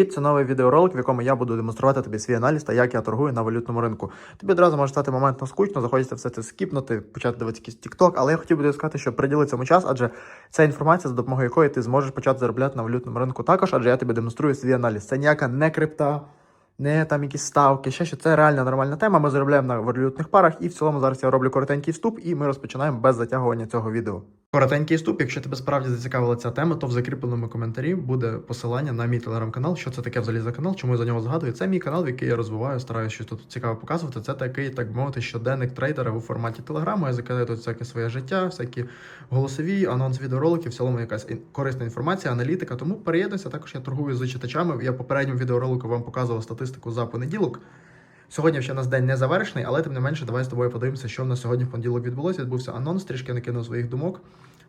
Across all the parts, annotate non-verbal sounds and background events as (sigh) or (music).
Привіт, це новий відеоролик, в якому я буду демонструвати тобі свій аналіз та як я торгую на валютному ринку. Тобі одразу може стати моментно скучно, захочеться все це скіпнути, почати дивитися якийсь TikTok, але я хотів би сказати, що приділи цьому час, адже це інформація, за допомогою якої ти зможеш почати заробляти на валютному ринку також, адже я тобі демонструю свій аналіз. Це ніяка не крипта. Не там якісь ставки, ще що це реальна нормальна тема. Ми заробляємо на валютних парах, і в цілому зараз я роблю коротенький вступ, і ми розпочинаємо без затягування цього відео. Коротенький вступ. Якщо тебе справді зацікавила ця тема, то в закріпленому коментарі буде посилання на мій телеграм-канал. Що це таке взагалі за канал? Чому я за нього згадую? Це мій канал, в який я розвиваю, стараюся щось тут цікаво показувати. Це такий, так би мовити, щоденник трейдера у форматі телеграму. Я закидаю тут всяке своє життя, всякі голосові, анонс відеороликів, в цілому якась корисна інформація, аналітика. Тому переєднуйся. Також я торгую з читачами. Я попередньому відеоролику вам показував статистику за понеділок. Сьогодні ще у нас день не завершений, але тим не менше, давай з тобою подивимося, що в нас сьогодні в понеділок відбулося. Відбувся анонс, трішки накинув своїх думок.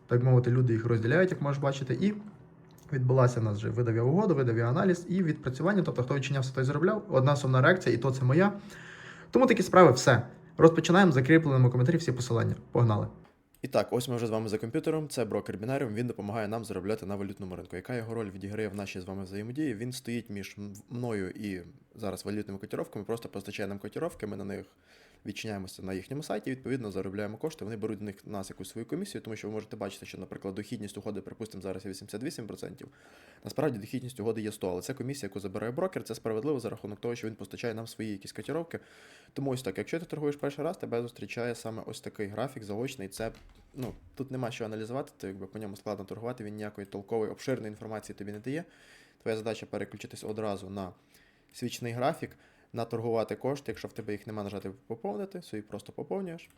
Так мовити, люди їх розділяють, як можеш бачити. І відбулася у нас вже видав я угоду, видав я аналіз і відпрацювання. Тобто, хто відчинявся, той заробляв. Одна сумна реакція, і то це моя. Тому такі справи, все. Розпочинаємо закріпленому коментарі всі посилання. Погнали. І так, ось ми вже з вами за комп'ютером. Це брокер Бінаріум, Він допомагає нам заробляти на валютному ринку. Яка його роль відіграє в нашій з вами взаємодії? Він стоїть між мною і зараз валютними котіровками, просто постачає нам котіровки, Ми на них відчиняємося на їхньому сайті. Відповідно, заробляємо кошти. Вони беруть з них нас якусь свою комісію, тому що ви можете бачити, що, наприклад, дохідність угоди, припустимо, зараз 88%. Насправді дохідність угоди є 100, але це комісія, яку забирає брокер. Це справедливо за рахунок того, що він постачає нам свої якісь котировки. Тому ось так, якщо ти торгуєш перший раз, тебе зустрічає саме ось такий графік заочний. Це ну тут нема що аналізувати, то якби по ньому складно торгувати. Він ніякої толкової обширної інформації тобі не дає. Твоя задача переключитись одразу на свічний графік, наторгувати кошти. Якщо в тебе їх нема, нажати поповнити, собі просто поповнюєш.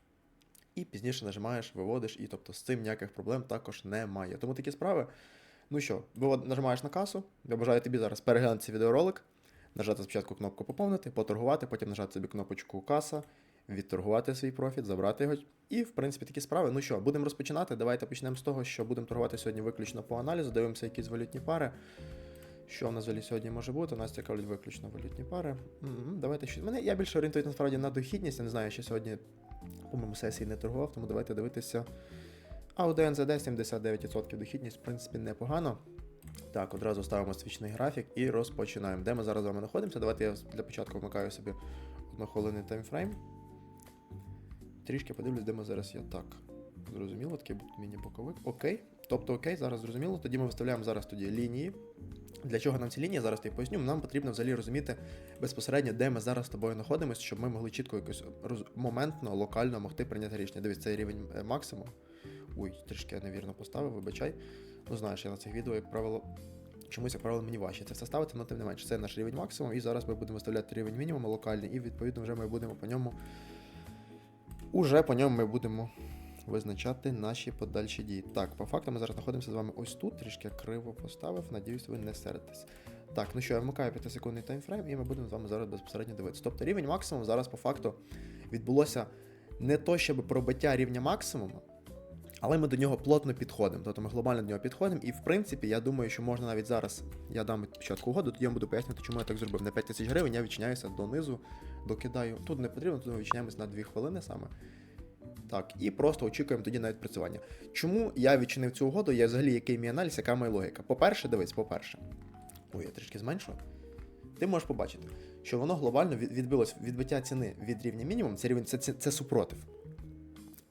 І пізніше нажимаєш, виводиш, і тобто з цим ніяких проблем також немає. Тому такі справи. Ну що, нажимаєш на касу. Я бажаю тобі зараз переглянути цей відеоролик, нажати спочатку кнопку поповнити, поторгувати, потім нажати собі кнопочку каса, відторгувати свій профіт, забрати його. І, в принципі, такі справи. Ну що, будемо розпочинати. Давайте почнемо з того, що будемо торгувати сьогодні виключно по аналізу, дивимося якісь валютні пари. Що в нас взагалі сьогодні може бути? Нас цікавлять виключно валютні пари. М-м, Давайте щось. Мене я більше орієнтуюсь насправді на дохідність. Я не знаю, ще сьогодні у моєму сесії не торгував, тому давайте дивитися. А у ДНЗД 79% дохідність, в принципі, непогано. Так, одразу ставимо свічний графік і розпочинаємо. Де ми зараз з вами знаходимося? Давайте я для початку вмикаю собі однохвилинний таймфрейм. Трішки подивлюсь, де ми зараз є. Так. Зрозуміло, такий міні-боковик. Окей. Тобто, окей, зараз зрозуміло. Тоді ми виставляємо зараз тоді лінії. Для чого нам ці лінії? Зараз я поясню. Нам потрібно взагалі розуміти безпосередньо, де ми зараз з тобою знаходимося, щоб ми могли чітко якось роз... моментно, локально могти прийняти рішення. Дивись, цей рівень е, максимум. Ой, трішки я невірно поставив, вибачай. Ну знаєш, я на цих відео, як правило, чомусь, як правило, мені важче це все ставити, але тим не менше, це наш рівень максимум, і зараз ми будемо виставляти рівень мінімум локальний, і відповідно вже ми будемо по ньому. Уже по ньому ми будемо визначати наші подальші дії. Так, по факту ми зараз знаходимося з вами ось тут, трішки криво поставив, надіюсь, ви не сердитесь. Так, ну що, я вмикаю 5-секундний таймфрейм, і ми будемо з вами зараз безпосередньо дивитися. Тобто рівень максимум зараз по факту відбулося не то, щоб пробиття рівня максимуму, але ми до нього плотно підходимо. Тобто ми глобально до нього підходимо. І в принципі, я думаю, що можна навіть зараз. Я дам спочатку угоду, тоді я буду пояснювати, чому я так зробив. На 5 тисяч гривень я відчиняюся донизу, докидаю. Тут не потрібно, тут ми відчиняємося на 2 хвилини саме. Так, і просто очікуємо тоді на відпрацювання. Чому я відчинив цю угоду? Я взагалі який мій аналіз, яка моя логіка? По-перше, дивись, по-перше. Ой, я трішки зменшу. Ти можеш побачити, що воно глобально від- відбилось відбиття ціни від рівня мінімум, це рівень це, це, це супротив.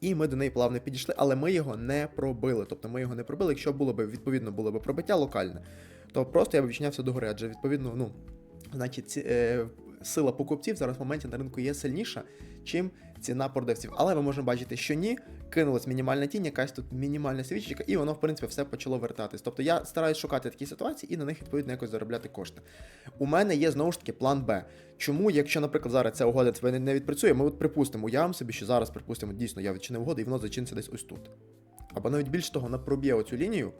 І ми до неї плавно підійшли, але ми його не пробили. Тобто ми його не пробили. Якщо було б відповідно було б пробиття локальне, то просто я б відчинявся до гори, адже відповідно, ну, значить, ці, е, сила покупців зараз в моменті на ринку є сильніша, чим ціна продавців. Але ми можемо бачити, що ні, кинулась мінімальна тінь, якась тут мінімальна свічечка, і воно, в принципі, все почало вертатись. Тобто я стараюсь шукати такі ситуації і на них відповідно якось заробляти кошти. У мене є знову ж таки план Б. Чому, якщо, наприклад, зараз ця угода тебе не- відпрацює, ми от припустимо, уявимо собі, що зараз, припустимо, дійсно я відчинив угоду, і воно зачиниться десь ось тут. Або навіть більш того, вона проб'є оцю лінію,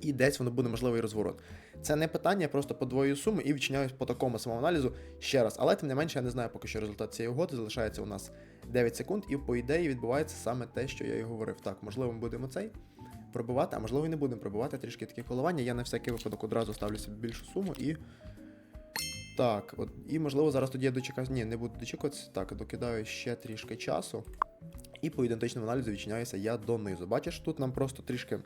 і десь воно буде можливий розворот. Це не питання, я просто подвоюю суму і відчиняюсь по такому самому аналізу ще раз. Але тим не менше, я не знаю поки що результат цієї угоди. Залишається у нас 9 секунд, і по ідеї відбувається саме те, що я і говорив. Так, можливо, ми будемо цей пробивати, а можливо і не будемо пробивати трішки такі коливання. Я на всякий випадок одразу ставлю собі більшу суму і. Так, от, і можливо зараз тоді я дочекаюся. Ні, не буду дочікуватися. Так, докидаю ще трішки часу. І по ідентичному аналізу відчиняюся я донизу. Бачиш, тут нам просто трішки,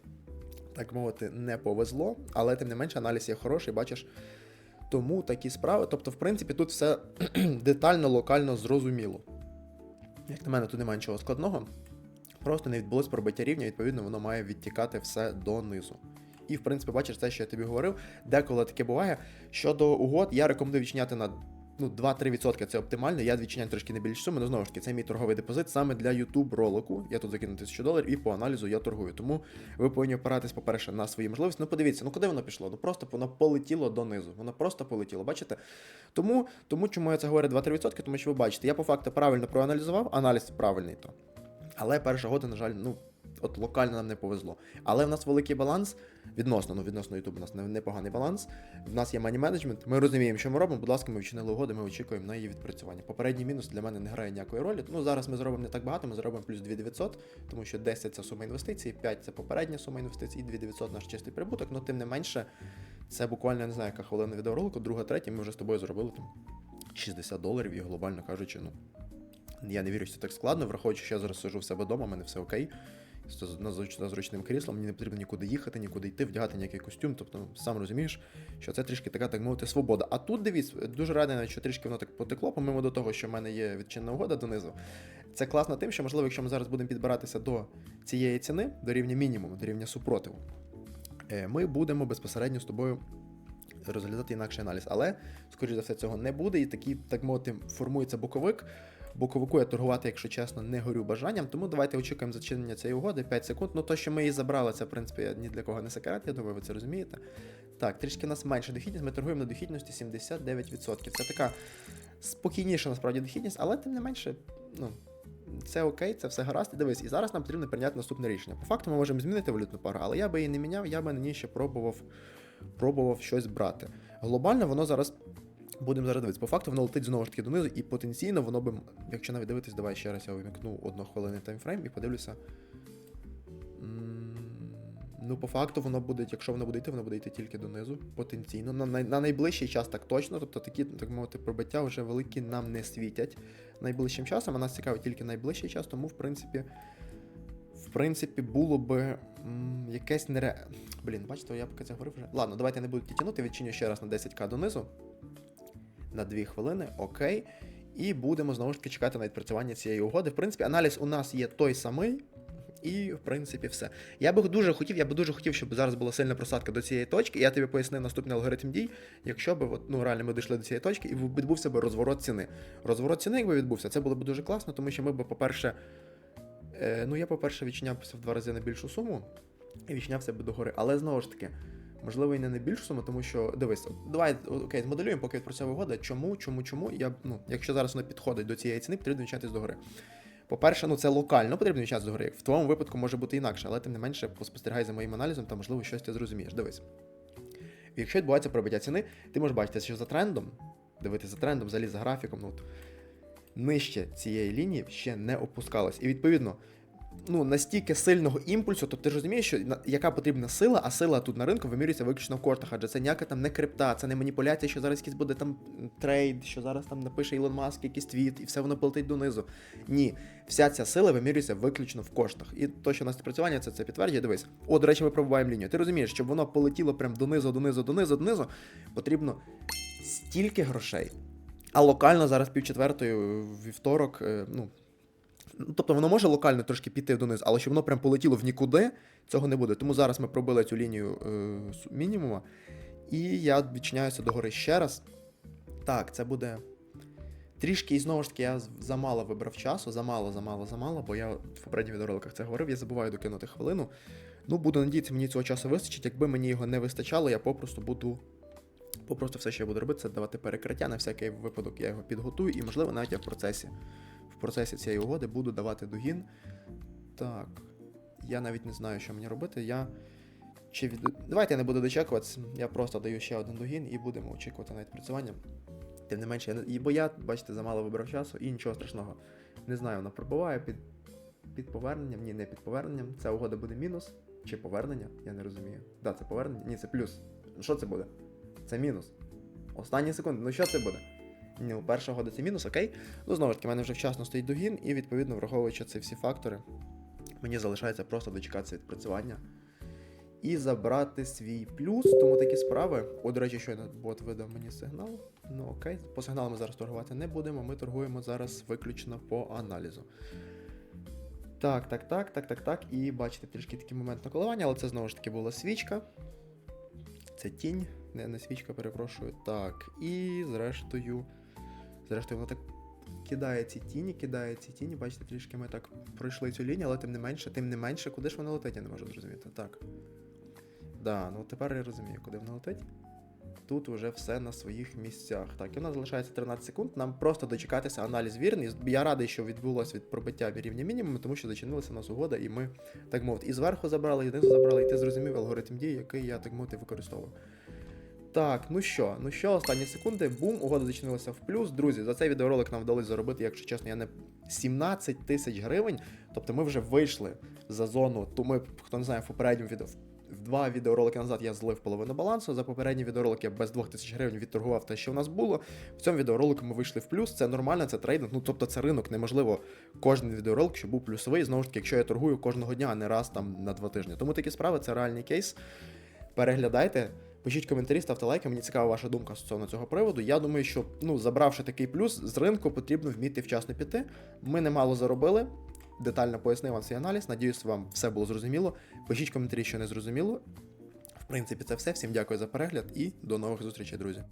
так мовити, не повезло, але тим не менше аналіз є хороший, бачиш. Тому такі справи. Тобто, в принципі, тут все (clears throat) детально, локально зрозуміло. Як на мене, тут немає нічого складного. Просто не відбулось пробиття рівня, відповідно, воно має відтікати все донизу. І, в принципі, бачиш те, що я тобі говорив, деколи таке буває. Щодо угод, я рекомендую відчиняти на ну, 2-3% це оптимально. Я відчиняю трошки не більш суми, але знову ж таки, це мій торговий депозит саме для YouTube ролику. Я тут закину 1000 доларів і по аналізу я торгую. Тому ви повинні опиратись, по-перше, на свої можливості. Ну, подивіться, ну куди воно пішло? Ну просто воно полетіло донизу. Воно просто полетіло. Бачите? Тому, тому чому я це говорю 2-3%, тому що ви бачите, я по факту правильно проаналізував, аналіз правильний то. Але перша года, на жаль, ну. От локально нам не повезло. Але в нас великий баланс відносно, ну відносно YouTube у нас непоганий баланс. В нас є мані менеджмент. Ми розуміємо, що ми робимо. Будь ласка, ми вчинили угоди, ми очікуємо на її відпрацювання. Попередній мінус для мене не грає ніякої ролі. Ну зараз ми зробимо не так багато, ми зробимо плюс 2900, тому що 10 це сума інвестицій, 5 це попередня сума інвестицій, і 2900 наш чистий прибуток. Ну тим не менше, це буквально не знаю, яка хвилина відеоролику, друга, третя, ми вже з тобою зробили там 60 доларів і глобально кажучи, ну. Я не вірю, що це так складно, враховуючи, що я зараз сижу в себе вдома, у мене все окей. З- зручним кріслом, мені не потрібно нікуди їхати, нікуди йти, вдягати ніякий костюм. Тобто, ну, сам розумієш, що це трішки така, так мовити, свобода. А тут дивіться, дуже радий, що трішки воно так потекло, помимо до того, що в мене є відчинна угода донизу. Це класно тим, що, можливо, якщо ми зараз будемо підбиратися до цієї ціни, до рівня мінімуму, до рівня супротиву, е, ми будемо безпосередньо з тобою розглядати інакший аналіз. Але, скоріш за все, цього не буде, і такий, так мовити, формується боковик. Боковику я торгувати, якщо чесно, не горю бажанням. Тому давайте очікуємо зачинення цієї угоди 5 секунд. Ну то, що ми її забрали, це в принципі ні для кого не секрет, я думаю, ви це розумієте. Так, трішки у нас менша дохідність, ми торгуємо на дохідності 79%. Це така спокійніша насправді дохідність, але тим не менше, ну. Це окей, це все гаразд. І дивись, і зараз нам потрібно прийняти наступне рішення. По факту ми можемо змінити валютну пару, але я би її не міняв, я би на ній ще пробував, пробував щось брати. Глобально воно зараз Будемо зараз дивитися. По факту воно летить знову ж таки донизу, і потенційно воно би, якщо навіть дивитись, давай ще раз я вимікну однохвилинний таймфрейм і подивлюся. Ну, по факту, воно буде, якщо воно буде йти, воно буде йти тільки донизу, потенційно. На, най- на найближчий час так точно. Тобто такі, так мовити, пробиття вже великі нам не світять найближчим часом, а нас цікавить тільки найближчий час, тому, в принципі, в принципі, було би м, якесь нере. Блін, бачите, я поки це говорив вже. Ладно, давайте не буду тягнути, відчиню ще раз на 10к донизу на 2 хвилини, окей. І будемо знову ж таки чекати на відпрацювання цієї угоди. В принципі, аналіз у нас є той самий. І, в принципі, все. Я би дуже хотів, я би дуже хотів, щоб зараз була сильна просадка до цієї точки. Я тобі пояснив наступний алгоритм дій. Якщо б ну, реально ми дійшли до цієї точки і відбувся б розворот ціни. Розворот ціни, якби відбувся, це було б дуже класно, тому що ми б, по-перше, е, ну я, по-перше, відчинявся в два рази на більшу суму і відчинявся б догори. Але знову ж таки, можливо, і не на більшу суму, тому що дивись, давай окей, змоделюємо, поки відпрацьовує угода. Чому, чому, чому? Я, ну, якщо зараз воно підходить до цієї ціни, потрібно відчинятися догори. По-перше, ну це локально потрібно відчинятися догори. В твоєму випадку може бути інакше, але тим не менше поспостерігай за моїм аналізом, та можливо щось ти зрозумієш. Дивись. Якщо відбувається пробиття ціни, ти можеш бачити, що за трендом, дивитися за трендом, взагалі за графіком, ну нижче цієї лінії ще не опускалось. І відповідно, ну, настільки сильного імпульсу, то ти ж розумієш, що яка потрібна сила, а сила тут на ринку вимірюється виключно в коштах, адже це ніяка там не крипта, це не маніпуляція, що зараз якийсь буде там трейд, що зараз там напише Ілон Маск якийсь твіт, і все воно полетить донизу. Ні, вся ця сила вимірюється виключно в коштах. І то, що у нас спрацювання, це, це підтверджує. Дивись, о, до речі, ми пробуваємо лінію. Ти розумієш, щоб воно полетіло прям донизу, донизу, донизу, донизу, потрібно стільки грошей. А локально зараз півчетвертої вівторок, е, ну. Ну, тобто воно може локально трошки піти донизу, але щоб воно прям полетіло в нікуди, цього не буде. Тому зараз ми пробили цю лінію е, мінімума, і я відчиняюся догори ще раз. Так, це буде. Трішки, і знову ж таки, я замало вибрав часу, замало, замало, замало, бо я в попередніх відеороликах це говорив, я забуваю докинути хвилину. Ну, буду надіятися, мені цього часу вистачить. Якби мені його не вистачало, я попросту буду. Попросту все, що я буду робити, це давати перекриття на всякий випадок, я його підготую, і, можливо, навіть я в процесі. Процесі цієї угоди буду давати догін. Так. Я навіть не знаю, що мені робити. Я. Чи від... Давайте я не буду дочекуватися. Я просто даю ще один догін і будемо очікувати на відпрацювання. Тим не менше, я бо я, бачите, замало вибрав часу і нічого страшного. Не знаю, вона пробуває під, під поверненням, ні, не під поверненням. Ця угода буде мінус. Чи повернення? Я не розумію. Да, це повернення. Ні, це плюс. Ну, Що це буде? Це мінус. Останні секунди. Ну що це буде? Ну, перша угода це мінус, окей. Ну, знову ж таки, в мене вже вчасно стоїть догін, і відповідно, враховуючи ці всі фактори, мені залишається просто дочекатися відпрацювання. і забрати свій плюс. Тому такі справи. О, до речі, щойно бот видав мені сигнал. Ну окей, по сигналу ми зараз торгувати не будемо. Ми торгуємо зараз виключно по аналізу. Так, так, так, так, так, так. І бачите трішки такий момент на коливання, але це знову ж таки була свічка. Це тінь, не, не свічка, перепрошую. Так, і зрештою. Зрештою, воно так кидає ці тіні, кидає ці тіні. Бачите, трішки ми так пройшли цю лінію, але тим не менше, тим не менше, куди ж воно летить, я не можу зрозуміти. Так. Да, ну тепер я розумію, куди воно летить. Тут вже все на своїх місцях. Так, і у нас залишається 13 секунд. Нам просто дочекатися аналіз вірний. Я радий, що відбулося від пробиття рівня мінімуму, тому що зачинилася у нас угода, і ми, так мовити, і зверху забрали, і знизу забрали, і ти зрозумів алгоритм дій, який я так мовити використовував. Так, ну що, ну що, останні секунди, бум, угода зачинилася в плюс. Друзі, за цей відеоролик нам вдалося заробити, якщо чесно, я не 17 тисяч гривень. Тобто ми вже вийшли за зону. То ми, хто не знає, в попередньому відео. В два відеоролики назад я злив половину балансу. За попередній відеоролик я без 2000 гривень відторгував те, що в нас було. В цьому відеоролику ми вийшли в плюс. Це нормально, це трейдинг. Ну тобто це ринок. Неможливо кожен відеоролик, щоб був плюсовий. Знову ж таки, якщо я торгую кожного дня, а не раз там на два тижні. Тому такі справи це реальний кейс. Переглядайте. Пишіть коментарі, ставте лайки, мені цікава ваша думка стосовно цього приводу. Я думаю, що ну, забравши такий плюс, з ринку потрібно вміти вчасно піти. Ми немало заробили. Детально пояснив вам свій аналіз. Надіюсь, вам все було зрозуміло. Пишіть коментарі, що не зрозуміло. В принципі, це все. Всім дякую за перегляд і до нових зустрічей, друзі.